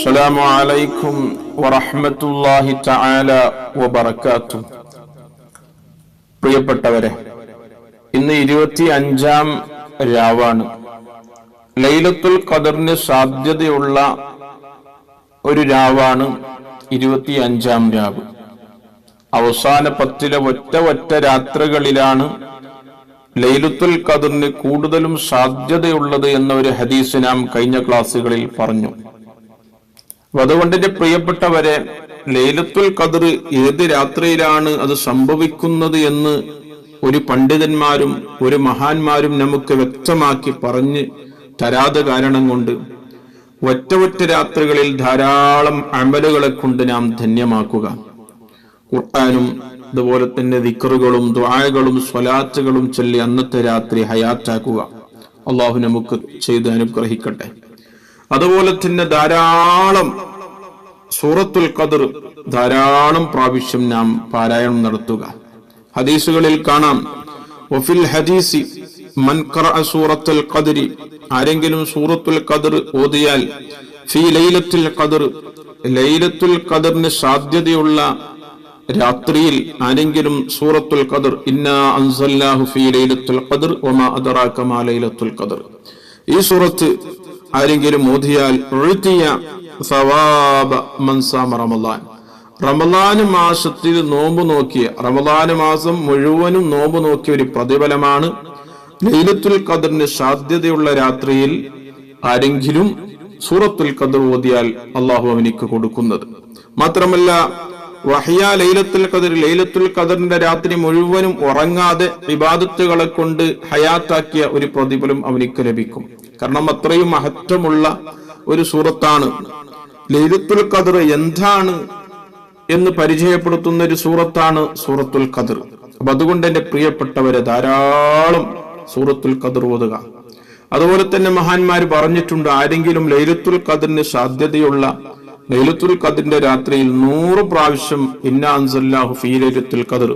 السلام عليكم ورحمة الله تعالى وبركاته പ്രിയപ്പെട്ടവരെ ഇന്ന് ഇരുപത്തി അഞ്ചാം രാവാണ് ലൈലത്തുൽ ഖദറിന് സാധ്യതയുള്ള ഒരു രാവാണ് ഇരുപത്തി അഞ്ചാം രാവ് അവസാന പത്തിലെ ഒറ്റ ഒറ്റ രാത്രികളിലാണ് ലൈലത്തുൽ ഖദറിന് കൂടുതലും സാധ്യതയുള്ളത് എന്ന ഒരു ഹദീസ് നാം കഴിഞ്ഞ ക്ലാസ്സുകളിൽ പറഞ്ഞു അപ്പൊ അതുകൊണ്ട് എന്റെ പ്രിയപ്പെട്ടവരെ ലൈലത്തുൽ കതിർ ഏത് രാത്രിയിലാണ് അത് സംഭവിക്കുന്നത് എന്ന് ഒരു പണ്ഡിതന്മാരും ഒരു മഹാന്മാരും നമുക്ക് വ്യക്തമാക്കി പറഞ്ഞ് തരാതെ കാരണം കൊണ്ട് ഒറ്റ ഒറ്റ രാത്രികളിൽ ധാരാളം അമലുകളെ കൊണ്ട് നാം ധന്യമാക്കുക. ഖുർആാനും അതുപോലെ തന്നെ ദിക്കറുകളും ദ്വായകളും സ്വലാറ്റുകളും ചൊല്ലി അന്നത്തെ രാത്രി ഹയാറ്റാക്കുക അള്ളാഹു നമുക്ക് ചെയ്ത് അനുഗ്രഹിക്കട്ടെ. അതുപോലെ തന്നെ ധാരാളം സൂറത്തുൽ ഖദർ ധാരാളം പ്രാവശ്യം നാം പാരായണം നടത്തുക. ഹദീസുകളിൽ കാണാം വഫിൽ ഹദീസി മൻ ഖറഅ സൂറത്തുൽ ഖദരി ആരെങ്കിലും സൂറത്തുൽ ഖദർ ഓതിയാൽ ഫി ലൈലത്തുൽ ഖദർ ലൈലത്തുൽ ഖദറിന് സാധ്യതയുള്ള രാത്രിയിൽ ആരെങ്കിലും സൂറത്തുൽ ഖദർ ഇന്നാ അൻസല്ലാഹു ഫീ ലൈലത്തുൽ ഖദർ വമാ അദറാക മാ ലൈലത്തുൽ ഖദർ ഈ സൂറത്ത് ആരെങ്കിലും ഓതിയാൽ ഒഴുത്തിയ സവാബ മൻസാമ റമലാൻ റമലാന് മാസത്തിൽ നോമ്പ് നോക്കിയ റമലാന് മാസം മുഴുവനും നോമ്പ് നോക്കിയ ഒരു പ്രതിഫലമാണ്. ലൈലത്തുൽ ഖദറിന് സാധ്യതയുള്ള രാത്രിയിൽ ആരെങ്കിലും സൂറത്തുൽ ഖദർ ഓതിയാൽ അള്ളാഹു അവനിക്ക് കൊടുക്കുന്നത്. മാത്രമല്ല വഹിയ ലൈലത്തുൽ ഖദർ ലൈലത്തുൽ ഖദറിന്റെ രാത്രി മുഴുവനും ഉറങ്ങാതെ വിവാദത്തുകളെ കൊണ്ട് ഹയാത്താക്കിയ ഒരു പ്രതിഫലം അവനിക്ക് ലഭിക്കും. കാരണം അത്രയും മഹത്വമുള്ള ഒരു സൂറത്താണ്. ലൈലത്തുൽ ഖദർ എന്താണ് എന്ന് പരിചയപ്പെടുത്തുന്ന ഒരു സൂറത്താണ് സൂറത്തുൽ ഖദർ. അപ്പൊ അതുകൊണ്ട് എന്റെ പ്രിയപ്പെട്ടവരെ ധാരാളം സൂറത്തുൽ ഖദർ ഓതുക. അതുപോലെ തന്നെ മഹാന്മാർ പറഞ്ഞിട്ടുണ്ട് ആരെങ്കിലും ലൈലത്തുൽ ഖദറിന് സാധ്യതയുള്ള ലൈലത്തുൽ ഖദറിന്റെ രാത്രിയിൽ നൂറ് പ്രാവശ്യം ഇന്ന അൻസല്ലാഹു ഫീ ലൈലത്തുൽ ഖദർ.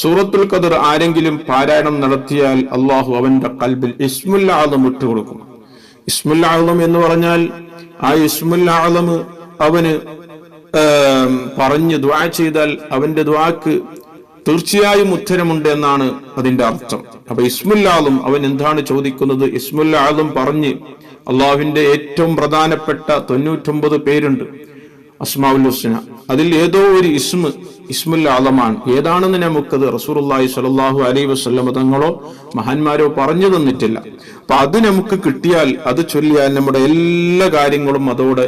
സൂറത്തുൽ ഖദർ ആരെങ്കിലും പാരായണം നടത്തിയാൽ അള്ളാഹു അവന്റെ കൽബിൽ ഇസ്മുൽ ആദം ഇട്ടുകൊടുക്കും. ഇസ്മുൽ ആദം എന്ന് പറഞ്ഞാൽ ആ ഇസ്മുൽ ആദം അവന് പറഞ്ഞ് ദ്വാ ചെയ്താൽ അവന്റെ ദ്വാക്ക് തീർച്ചയായും ഉത്തരമുണ്ട് എന്നാണ് അതിന്റെ അർത്ഥം. അപ്പൊ ഇസ്മുല്ലാദും അവൻ എന്താണ് ചോദിക്കുന്നത്? ഇസ്മുല്ലാദും പറഞ്ഞ് അള്ളാഹുവിന്റെ ഏറ്റവും പ്രധാനപ്പെട്ട തൊണ്ണൂറ്റൊമ്പത് പേരുണ്ട്. അസ്മാഉൽ ഹുസ്ന. അതിൽ ഏതോ ഒരു ഇസ്മ ഇസ്മുൽ ആലമാണ് ഏതാണെന്ന് നമുക്കത് റസൂറുല്ലാഹി സ്വല്ലല്ലാഹു അലൈ വസ്ലമ തങ്ങളോ മഹാന്മാരോ പറഞ്ഞു തന്നിട്ടില്ല. അപ്പൊ അത് നമുക്ക് കിട്ടിയാൽ അത് ചൊല്ലിയാൽ നമ്മുടെ എല്ലാ കാര്യങ്ങളും അതോടെ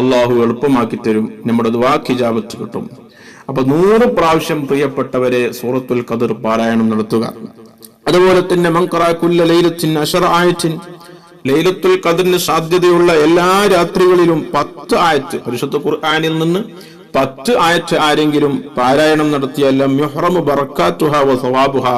അള്ളാഹു എളുപ്പമാക്കി തരും. നമ്മുടെ ദ്വാഖിജാബത്ത് കിട്ടും. അപ്പൊ നൂറ് പ്രാവശ്യം പ്രിയപ്പെട്ടവരെ സൂറത്തുൽ ഖദർ പാരായണം നടത്തുക. അതുപോലെ തന്നെ മങ്കറാക്കുല്ല ലൈലത്തിൻ അഷർ ആയത്തിൻ ലൈലത്തുൽ ഖദറിന് സാധ്യതയുള്ള എല്ലാ രാത്രികളിലും പത്ത് ആയത്ത് പരിശുദ്ധ ഖുർആാനിൽ നിന്ന് പത്ത് ആയത്ത് ആരെങ്കിലും പാരായണം നടത്തിയാൽ യുഹ്റമു ബർക്കാത്തുഹ വ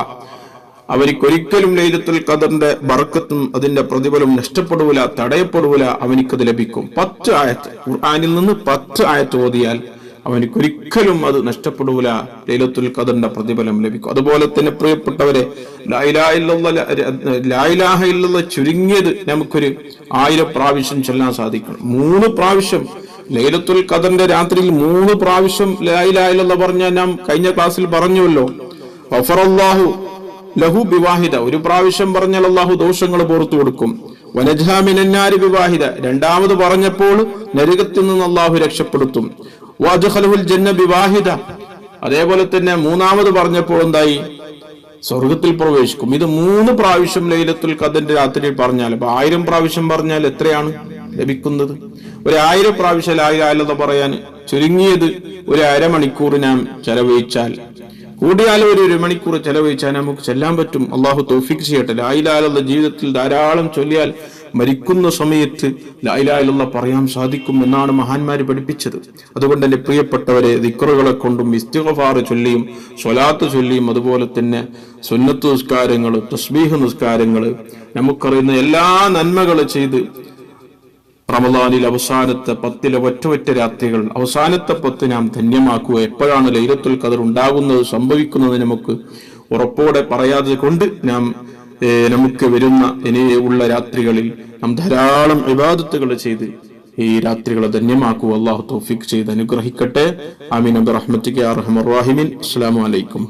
അവർക്കൊരിക്കലും ലൈലത്തുൽ ഖദറിന്റെ ബർക്കത്തും അതിന്റെ പ്രതിഫലം നഷ്ടപ്പെടൂല തടയപ്പെടൂല അവനിക്കത് ലഭിക്കും. പത്ത് ആയത്ത് ഖുർആാനിൽ നിന്ന് പത്ത് ആയത്ത് ഓതിയാൽ അവനിക്കൊരിക്കലും അത് നഷ്ടപ്പെടൂല. ലൈലത്തുൽ ഖദറിന്റെ പ്രതിഫലം ലഭിക്കും. അതുപോലെ തന്നെ പ്രിയപ്പെട്ടവരെ ലായിലാഹ ഇല്ലുള്ള ചുരുങ്ങിയത് നമുക്കൊരു ആയിരം പ്രാവശ്യം ചെല്ലാൻ സാധിക്കണം. മൂന്ന് പ്രാവശ്യം. ലൈലത്തുൽ ഖദറിന്റെ രാത്രിയിൽ മൂന്ന് പ്രാവശ്യം ലായിലായില്ലെന്ന് പറഞ്ഞ ഞാൻ കഴിഞ്ഞ ക്ലാസ്സിൽ പറഞ്ഞുവല്ലോ. വഫറല്ലാഹു ലഹു വിവാഹിത ഒരു പ്രാവശ്യം പറഞ്ഞാൽ അള്ളാഹു ദോഷങ്ങൾ പുറത്തു കൊടുക്കും. വനജാമിനാരി വിവാഹിത രണ്ടാമത് പറഞ്ഞപ്പോൾ നരകത്തിൽ നിന്ന് അള്ളാഹു രക്ഷപ്പെടുത്തും. ബിവാഹിദ. അതേപോലെ തന്നെ മൂന്നാമത് പറഞ്ഞപ്പോൾ എന്തായി? സ്വർഗത്തിൽ പ്രവേശിക്കും. ഇത് മൂന്ന് പ്രാവശ്യം ലൈലത്തുൽ ഖദറിന്റെ രാത്രി പറഞ്ഞാൽ അപ്പൊ ആയിരം പ്രാവശ്യം പറഞ്ഞാൽ എത്രയാണ് ലഭിക്കുന്നത്? ഒരു ആയിരം പ്രാവശ്യം ലായിലാലെന്ന് പറയാൻ ചുരുങ്ങിയത് ഒരു അരമണിക്കൂർ നാം ചെലവഴിച്ചാൽ. കൂടിയാലും ഒരു ഒരു മണിക്കൂർ ചെലവഴിച്ചാൽ നമുക്ക് ചെല്ലാൻ പറ്റും. അള്ളാഹു തോഫിക്ക് ചെയ്യട്ടെ. ലായിലാലുള്ള ജീവിതത്തിൽ ധാരാളം ചൊല്ലിയാൽ മരിക്കുന്ന സമയത്ത് ലായിലായിലുള്ള പറയാൻ സാധിക്കും എന്നാണ് മഹാന്മാര് പഠിപ്പിച്ചത്. അതുകൊണ്ട് തന്നെ പ്രിയപ്പെട്ടവരെ ദിക്കറുകളെ കൊണ്ടും ഇസ്തിഗഫാർ ചൊല്ലിയും സ്വലാത്ത് ചൊല്ലിയും അതുപോലെ തന്നെ സുന്നത്ത് നിസ്കാരങ്ങൾ തസ്ബീഹ് നിസ്കാരങ്ങൾ നമുക്കറിയുന്ന എല്ലാ നന്മകൾ ചെയ്ത് റമദാനിൽ അവസാനത്തെ പത്തിലെ ഒറ്റ ഒറ്റ രാത്രികൾ അവസാനത്തെ പത്ത് നാം ധന്യമാക്കുക. എപ്പോഴാണ് ലൈലത്തുൽ ഖദർ ഉണ്ടാകുന്നത് സംഭവിക്കുന്നത് നമുക്ക് ഉറപ്പോടെ പറയാതെ കൊണ്ട് നാം നമുക്ക് വരുന്ന ഇനിയുള്ള രാത്രികളിൽ നാം ധാരാളം വിവാദത്തുകൾ ചെയ്ത് ഈ രാത്രികളെ ധന്യമാക്കൂ. അള്ളാഹു തോഫിക് ചെയ്ത് അനുഗ്രഹിക്കട്ടെ. ആമീൻ. അബ്ദുറഹ്മത്തിക്ക് അറഹമർ അസ്സലാമു അലൈക്കും.